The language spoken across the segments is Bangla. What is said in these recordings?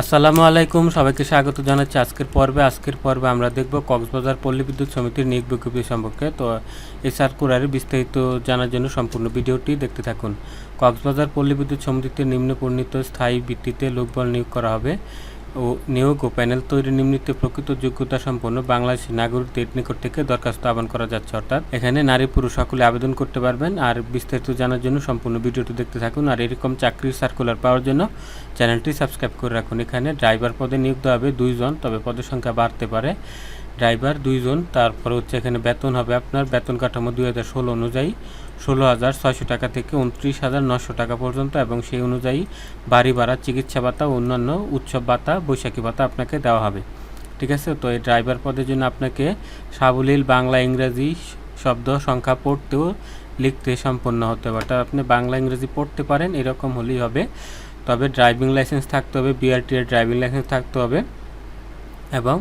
আসসালামু আলাইকুম, সবাইকে স্বাগত জানাচ্ছি আজকের পর্বে। আজকের পর্বে আমরা দেখব কক্সবাজার পল্লী বিদ্যুৎ সমিতির নিয়োগ বিজ্ঞপ্তি সম্পর্কে। তো এই সার্কুলারের বিস্তারিত জানার জন্য সম্পূর্ণ ভিডিওটি দেখতে থাকুন। কক্সবাজার পল্লী বিদ্যুৎ সমিতিতে নিম্ন পরিণত স্থায়ী ভিত্তিতে লোকবল নিয়োগ করা হবে। ও নিয়োগ ও প্যানেল তৈরি নিম্নিত প্রকৃত যোগ্যতা সম্পন্ন বাংলাদেশি নাগরিকদের নিকট থেকে দরখাস্ত আহ্বান করা যাচ্ছে, অর্থাৎ এখানে নারী পুরুষ সকলে আবেদন করতে পারবেন। আর বিস্তারিত জানার জন্য সম্পূর্ণ ভিডিওটি দেখতে থাকুন আর এরকম চাকরির সার্কুলার পাওয়ার জন্য চ্যানেলটি সাবস্ক্রাইব করে রাখুন। এখানে ড্রাইভার পদে নিয়োগ দেওয়া হবে দুইজন তবে পদের সংখ্যা বাড়তে পারে। ড্রাইভার দুইজন তারপর হচ্ছে এখানে বেতন হবে আপনার। বেতন কাঠামো দুই হাজার ষোলো অনুযায়ী ষোলো হাজার ছয়শো টাকা থেকে উনত্রিশ হাজার নশো টাকা পর্যন্ত এবং সেই অনুযায়ী বাড়ি ভাড়া, চিকিৎসা ভাতা, অন্যান্য উৎসব ভাতা, বৈশাখী ভাতা আপনাকে দেওয়া হবে। ঠিক আছে? তো এই ড্রাইভার পদের জন্য আপনাকে সাবলীল বাংলা ইংরেজি শব্দ সংখ্যা পড়তেও লিখতে সম্পন্ন হতে হবে। অর্থাৎ আপনি বাংলা ইংরেজি পড়তে পারেন, এরকম হলেই হবে। তবে ড্রাইভিং লাইসেন্স থাকতে হবে বিআরটি এর ড্রাইভিং লাইসেন্স থাকতে হবে। এবং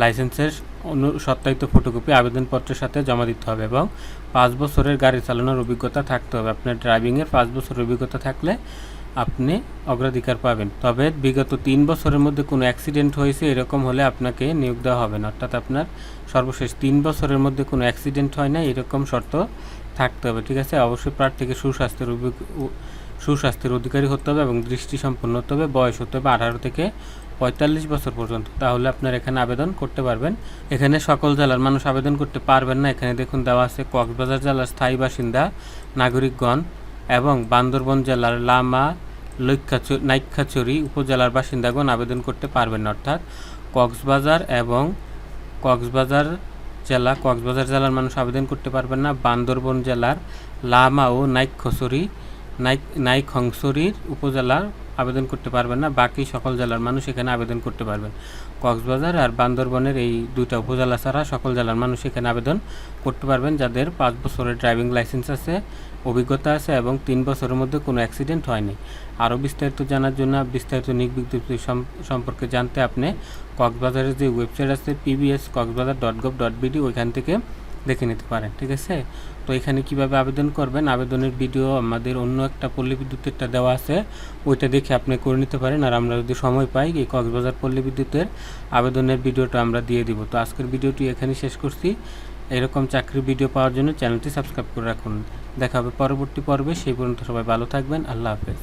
লাইসেন্সের অনু, সত্যায়িত ফটোকপি আবেদনপত্রের সাথে জমা দিতে হবে এবং পাঁচ বছরের গাড়ি চালানোর অভিজ্ঞতা থাকতে হবে। আপনার ড্রাইভিংয়ের পাঁচ বছরের অভিজ্ঞতা থাকলে আপনি অগ্রাধিকার পাবেন। তবে বিগত তিন বছরের মধ্যে কোনো অ্যাক্সিডেন্ট হয়েছে, এরকম হলে আপনাকে নিয়োগ দেওয়া হবে না। অর্থাৎ আপনার সর্বশেষ তিন বছরের মধ্যে কোনো অ্যাক্সিডেন্ট হয় না এরকম শর্ত থাকতে হবে। ঠিক আছে? অবশ্যই প্রার্থীকে সুস্বাস্থ্যের সুস্বাস্থ্যের অধিকারী হতে হবে এবং দৃষ্টি সম্পন্ন হতে হবে, বয়স হতে হবে আঠারো থেকে পঁয়তাল্লিশ বছর পর্যন্ত। তাহলে আপনার এখানে আবেদন করতে পারবেন। এখানে সকল জেলার মানুষ আবেদন করতে পারবেন না। এখানে দেখুন দেওয়া আছে, কক্সবাজার জেলার স্থায়ী বাসিন্দা, নাগরিকগণ এবং বান্দরবন জেলার লামা লৈক্ষাচুর নাইক্ষাচুরি উপজেলার বাসিন্দাগণ আবেদন করতে পারবেন। অর্থাৎ কক্সবাজার এবং কক্সবাজার জেলা, কক্সবাজার জেলার মানুষ আবেদন করতে পারবেন না। বান্দরবন জেলার লামা ও নাইক্ষসরি নাইক নাইখংসরির উপজেলার আবেদন করতে পারবেন না, বাকি সকল জেলার মানুষ এখানে আবেদন করতে পারবেন। কক্সবাজার আর বান্দরবনের এই দুইটা উপজেলা ছাড়া সকল জেলার মানুষ এখানে আবেদন করতে পারবেন, যাদের পাঁচ বছরের ড্রাইভিং লাইসেন্স আছে, অভিজ্ঞতা আছে এবং তিন বছরের মধ্যে কোনো অ্যাক্সিডেন্ট হয়নি। আরও বিস্তারিত জানার জন্য বিস্তারিত সম- সম্পর্কে জানতে আপনি কক্সবাজারের যে ওয়েবসাইট আছে PBS Cox's Bazar dot gov dot BD ওইখান থেকে দেখে নিতে পারেন, ঠিক আছে? তো এখানে কীভাবে আবেদন করবেন? আবেদনের ভিডিও আমাদের অন্য একটা পল্লী বিদ্যুতেরটা দেওয়া আছে। ওইটা দেখে আপনি করে নিতে পারেন আর আমরা যদি সময় পাই, এই কক্সবাজার পল্লী বিদ্যুতের আবেদনের ভিডিওটা আমরা দিয়ে দিব। তো আজকের ভিডিওটি এখানে শেষ করছি। এরকম চাকরির ভিডিও পাওয়ার জন্য চ্যানেলটি সাবস্ক্রাইব করে রাখুন। দেখা হবে পরবর্তী পর্বে। সেই পর্যন্ত সবাই ভালো থাকবেন। আল্লাহ হাফেজ।